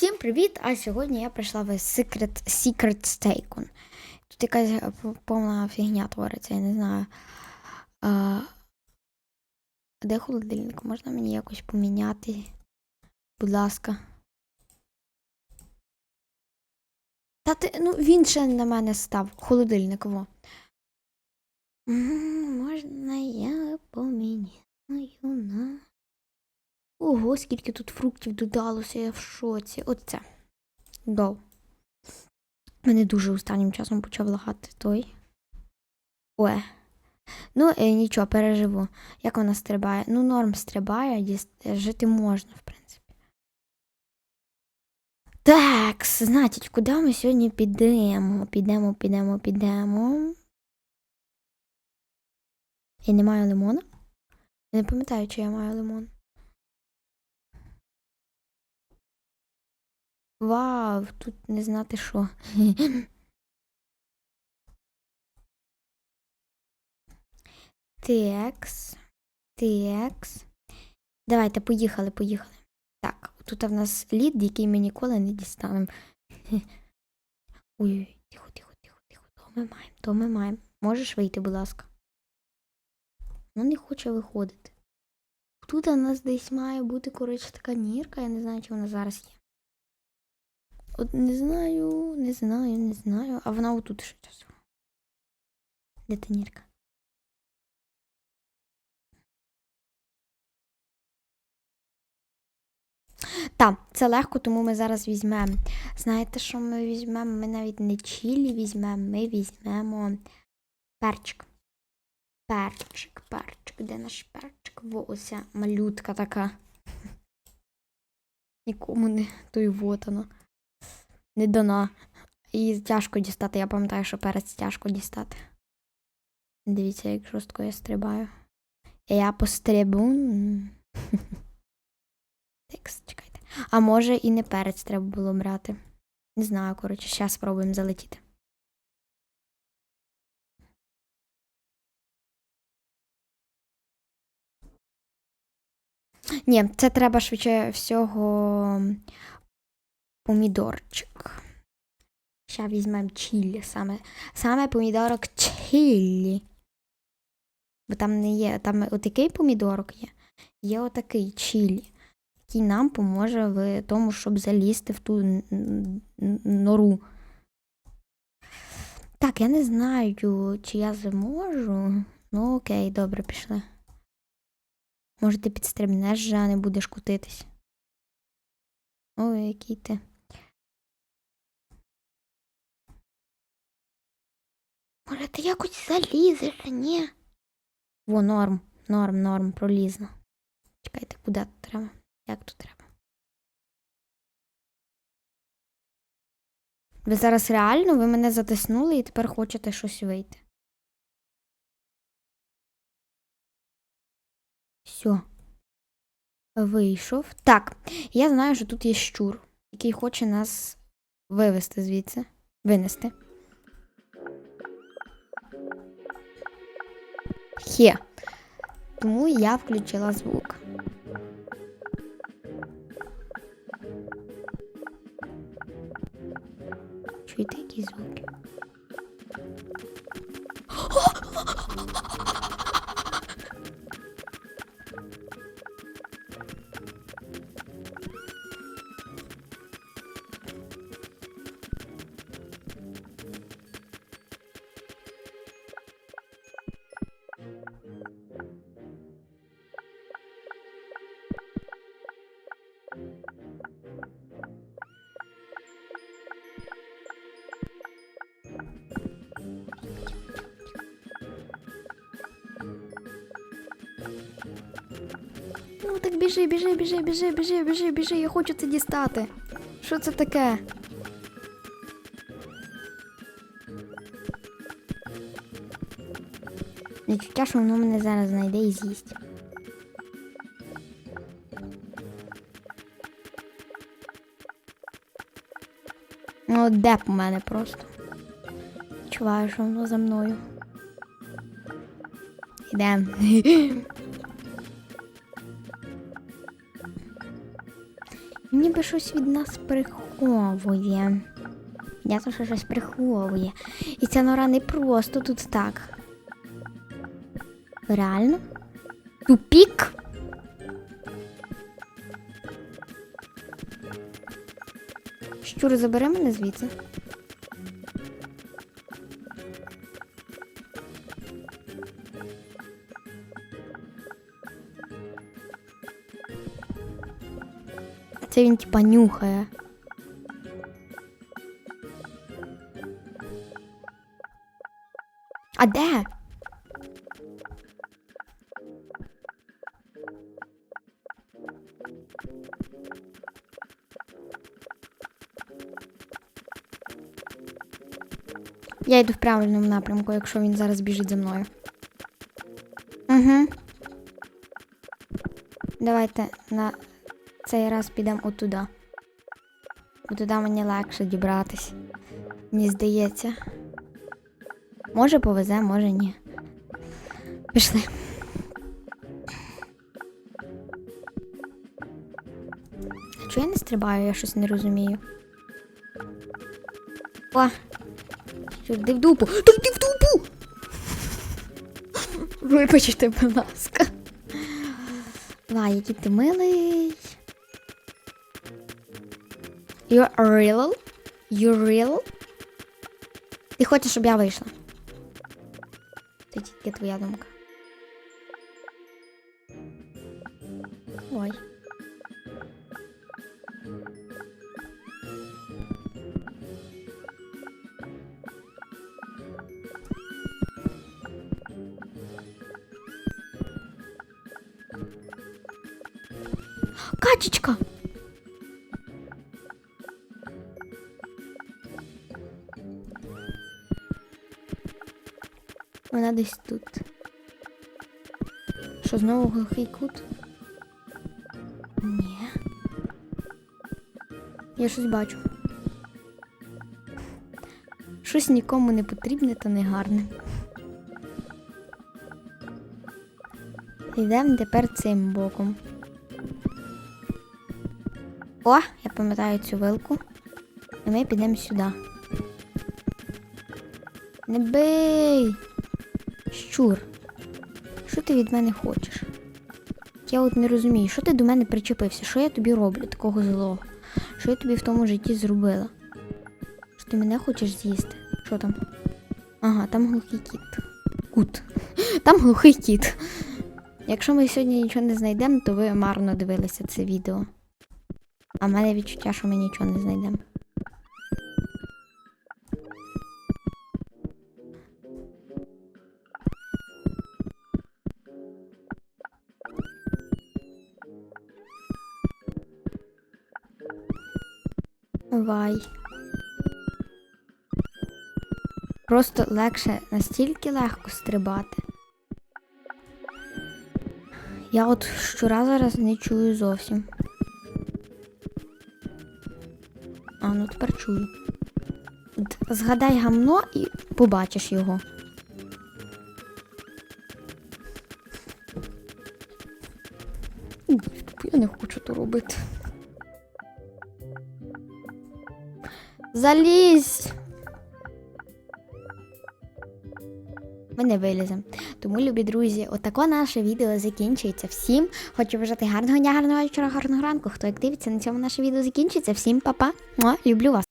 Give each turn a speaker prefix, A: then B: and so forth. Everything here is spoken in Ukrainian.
A: Всім привіт! А сьогодні я прийшла в Secret, Secret Staycon. Тут якась повна фігня твориться, я не знаю. А, де холодильник? Можна мені якось поміняти? Будь ласка. Та ти, ну він ще на мене став. Холодильник, во. Можна я поміняю на. Ого, скільки тут фруктів додалося, я в шоці. Оце. Гол. Мене дуже останнім часом почав лагати той. Ой. Ну, е, нічого, переживу. Як вона стрибає? Ну, норм стрибає, жити можна, в принципі. Так, значить, куди ми сьогодні підемо? Підемо, підемо, підемо. Я не маю лимона? Я не пам'ятаю, чи я маю лимон. Вау, тут не знати що. Текс. Текс. Давайте, поїхали, поїхали. Так, тут в нас лід, який ми ніколи не дістанемо. Ой, тихо, тихо, тихо, тихо. То ми маємо, то ми маємо. Можеш вийти, будь ласка. Ну, не хоче виходити. Тут у нас десь має бути, коротше, така нірка, я не знаю, чи вона зараз є. От не знаю, не знаю, не знаю. А вона отут ще часу. Де? Так, це легко, тому ми зараз візьмемо. Знаєте, що ми візьмемо? Ми навіть не чілі візьмемо, ми візьмемо перчик. Перчик, перчик. Де наш перчик? Во, ося малютка така. Нікому не той вот воно. Не дана. І тяжко дістати. Я пам'ятаю, що перець тяжко дістати. Дивіться, як жорстко я стрибаю. Я пострибу. Текст, чекайте. А може і не перець треба було брати. Не знаю, коротше, зараз спробуємо залетіти. Ні, це треба швидше всього помідорчик. Ще візьмемо чилі саме. Саме помідорок чилі. Бо там не є, там отакий помідорок є, є отакий чилі, який нам поможе в тому, щоб залізти в ту нору. Так, я не знаю, чи я зможу. Ну окей, добре, пішли. Може, ти підстрибнеш а не будеш кутитись. Ой, який ти. Може, ти якось залізеш, ні? Во, норм, норм, норм, пролізно. Чекайте, куди тут треба? Як тут треба? Ви зараз реально, ви мене затиснули і тепер хочете щось вийти. Все. Вийшов. Так, я знаю, що тут є щур, який хоче нас вивести звідси. Винести. Хе. Тому я включила звук. Біжи, біжи, біжи, біжи, біжи, біжи, біжи, я хочу це дістати. Що це таке? Відчуття, що воно мене зараз знайде і з'їсть. Ну, деп у мене просто. Відчуваю, що воно за мною. Ідем. Ніби щось від нас приховує. Понятно, що щось приховує. І ця нора не просто тут так. Реально? Тупік? Щур, забери мене звідси. Це він типа нюхає. А де? Я йду в правильному напрямку, якщо він зараз біжить за мною. Угу. Давайте на цей раз підемо отуда. Бо туди мені легше дібратись. Мені здається. Може повезе, може ні. Пішли. Чого я не стрибаю, я щось не розумію. О! Йди в дупу! Та йди в дупу! Вибачте, будь ласка. Ва, який ти милий. You're real? You real? Ти хочеш, щоб я вийшла? Це твоя думка. Ой. Качечка! Вона десь тут. Що, знову глухий кут? Ні. Я щось бачу. Щось нікому не потрібне та не гарне. Йдемо тепер цим боком. О, я пам'ятаю цю вилку. І ми підемо сюди. Не бий! Щур, що ти від мене хочеш? Я от не розумію, що ти до мене причепився? Що я тобі роблю такого злого? Що я тобі в тому житті зробила? Що ти мене хочеш з'їсти? Що там? Ага, там глухий кіт. Кут. Там глухий кіт. Якщо ми сьогодні нічого не знайдемо, то ви марно дивилися це відео. А в мене відчуття, що ми нічого не знайдемо. Вай. Просто легше, настільки легко стрибати. Я от щура зараз не чую зовсім. А, ну тепер чую. Згадай гамно і побачиш його. Я не хочу то робити. Залізь! Ми не виліземо. Тому, любі друзі, отако наше відео закінчується. Всім хочу бажати гарного дня, гарного вечора, гарного ранку. Хто як дивиться, на цьому наше відео закінчиться. Всім па-па. Люблю вас.